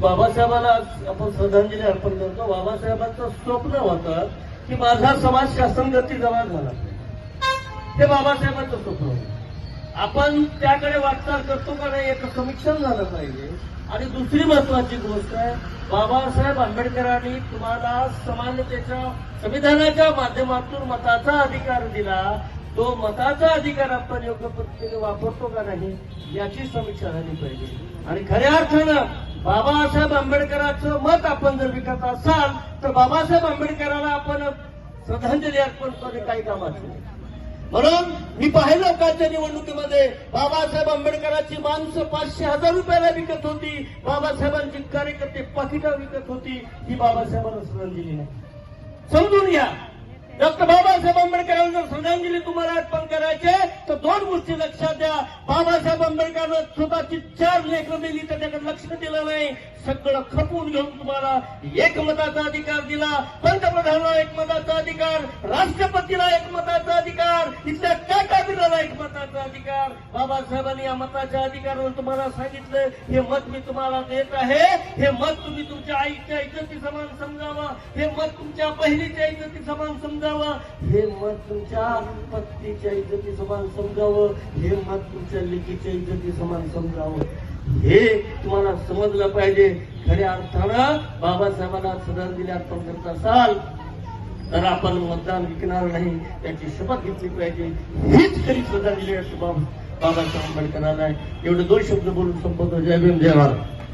बाबासाहेबांना आपण श्रद्धांजली अर्पण करतो. बाबासाहेबांचं स्वप्न होतं की माझा समाज शासनगती जवळ झाला. ते बाबासाहेबांचं स्वप्न होतं. आपण त्याकडे वाटचाल करतो का नाही एक समीक्षण झालं पाहिजे. आणि दुसरी महत्वाची गोष्ट आहे बाबासाहेब आंबेडकरांनी तुम्हाला समानतेच्या संविधानाच्या माध्यमातून मताचा अधिकार दिला. तो मताचा अधिकार आपण योग्य पद्धतीने वापरतो का नाही याची समीक्षा झाली पाहिजे. आणि खऱ्या अर्थानं बाबासाहेब आंबेडकरांचं मत आपण जर विकत असाल तर बाबासाहेब आंबेडकरांना आपण श्रद्धांजली अर्पण करणे काही कामाचं म्हणून मी पाहिलं कालच्या निवडणुकीमध्ये बाबासाहेब आंबेडकरांची माणसं पाचशे हजार रुपयाला विकत होती. बाबासाहेबांची कार्यकर्ते पाकिटा विकत होती. ही बाबासाहेबांना श्रद्धांजली नाही. समजून घ्या. डॉक्टर बाबासाहेब आंबेडकरांना जर श्रद्धांजली तुम्हाला अर्पण करायचे तर दोन गोष्टी लक्षात आंबेडकरांना स्वतःची चार लेखन दिली तर त्याकडे लक्ष दिलं नाही. सगळं खपून घेऊन तुम्हाला एकमताचा अधिकार दिला. पंतप्रधानाला एकमताचा अधिकार राष्ट्रपतीला एकमताचा अधिकार. इथल्या त्या काबिलाला एक मताचा अधिकार बाबासाहेबांनी या मताच्या अधिकारावर तुम्हाला सांगितलं. हे मत मी तुम्हाला देत आहे. हे मत तुम्ही तुमच्या आईच्या इज्जती समान समजावा. हे मत तुमच्या बहिणीच्या इज्जती समान समजावा. हे मत तुमच्या पत्नीच्या इज्जती समान समजावं. हे मत तुमच्या लेकीच्या इज्जती समान समजावं. हे तुम्हाला समजलं पाहिजे. खऱ्या अर्थानं बाबासाहेबांना श्रद्धांजली अर्पण करत असाल तर आपण मतदान विकणार नाही याची शपथ घेतली पाहिजे. हीच खरी श्रद्धांजली असते बाबा बाबासाहेब आंबेडकरांना एवढे दोन शब्द बोलून संपवतो. जय भीम जय भारत.